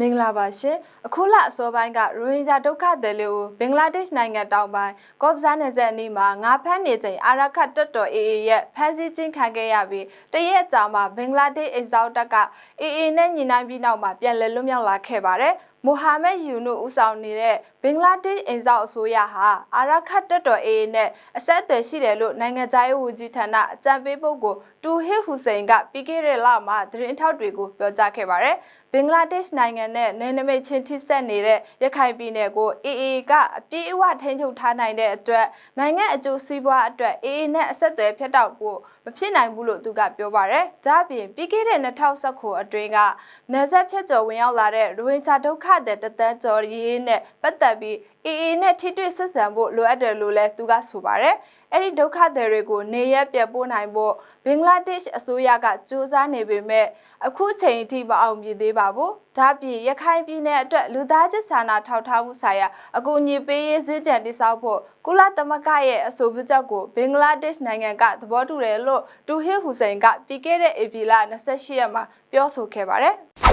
မင်္ဂလာပါရှင်အခုလအစောပိုင်းကရိုဟင်ဂျာဒုက္ခသည်လေးကိုဘင်္ဂလားဒေ့ရှ်နိုင်ငံတောင်ပိုင်းကော့ဘဇာနယ်စပ်အနီးမှာငါဖမ်းနေချိန်အာရခတ်တက်တော် AA ရဲ့ဖမ်းဆီးခြင်းခံခဲ့ရပြီးတရက်ကြာမှဘင်္ဂလားဒေ့ရှ်အိမ်စောက်တပ်က AA နဲ့ညီနိုင်ပြီးနောက်မှာပြန်လည်လွတ်မြောက်လာခဲ့ပါတယ် မိုဟာမက်ယူနုဦးဆောင်နေတဲ့ဘင်္ဂလားဒေ့ရှ်အိမ်စောက်အစိုးရဟာအာရခတ်တက်တော် AA နဲ့အဆက်အသွယ်ရှိတယ်လို့နိုင်ငံခြားရေးဝန်ကြီးဌာနအကြံပေးပုဂ္ဂိုလ်တူဟစ်ဟူစိန်ကပြီးခဲ့တဲ့လမှာသတင်းထောက်တွေကိုပြောကြားခဲ့ပါတယ်ဘင်္ဂလားဒေ့ရှ်နိုင်ငံနဲ့နယ်နိမိတ်ချင်းထိစပ်နေတဲ့ရခိုင်ပြည်နယ်ကို AA ကအပြည့်အဝထိန်းချုပ်ထားနိုင်တဲ့အတွက်နိုင်ငံအကျိုးစီးပွားအတွက် AA နဲ့အဆက်အသွယ်ဖြတ်တောက်ဖို့မဖြစ်နိုင်ဘူးလို့သူကပြောပါတယ်။ဒါ့အပြင်ပြီးခဲ့တဲ့2019အတွင်းကနယ်စပ်ဖြတ်ကျော်ဝင်ရောက်လာတဲ့ရိုဟင်ဂျာဒုက္ခသည်တသန်းကျော်ရေးနဲ့ပတ်သက်ပြီး AA နဲ့ထိတွေ့ဆက်ဆံဖို့လိုအပ်တယ်လို့လည်းသူကဆိုပါတယ်။အဲ့ဒီဒုက္ခသည်တွေကိုနေရက်ပြတ်ပို့နိုင်ဖို့ဘင်္ဂလားဒေ့ရှ်အစိုးရကစူးစမ်းနေပေမဲ့အခုချိန်အထိမအောင်မြင်သေးပါဘူး။ဒါ့အပြင်ရခိုင်ပြည်နယ်အတွက်လူသားချင်းစာနာထောက်ထားမှုဆိုင်ရာအကူအညီပေးရေးစည်းကြံတိစောက်ဖို့ကုလသမဂ္ဂရဲ့အဆိုပြုချက်ကိုဘင်္ဂလားဒေ့ရှ်နိုင်ငံကသဘောတူတယ်လို့တူဟစ်ဟူစိန်ကပြီးခဲ့တဲ့ဧပြီလ28ရက်မှာပြောဆိုခဲ့ပါတယ်။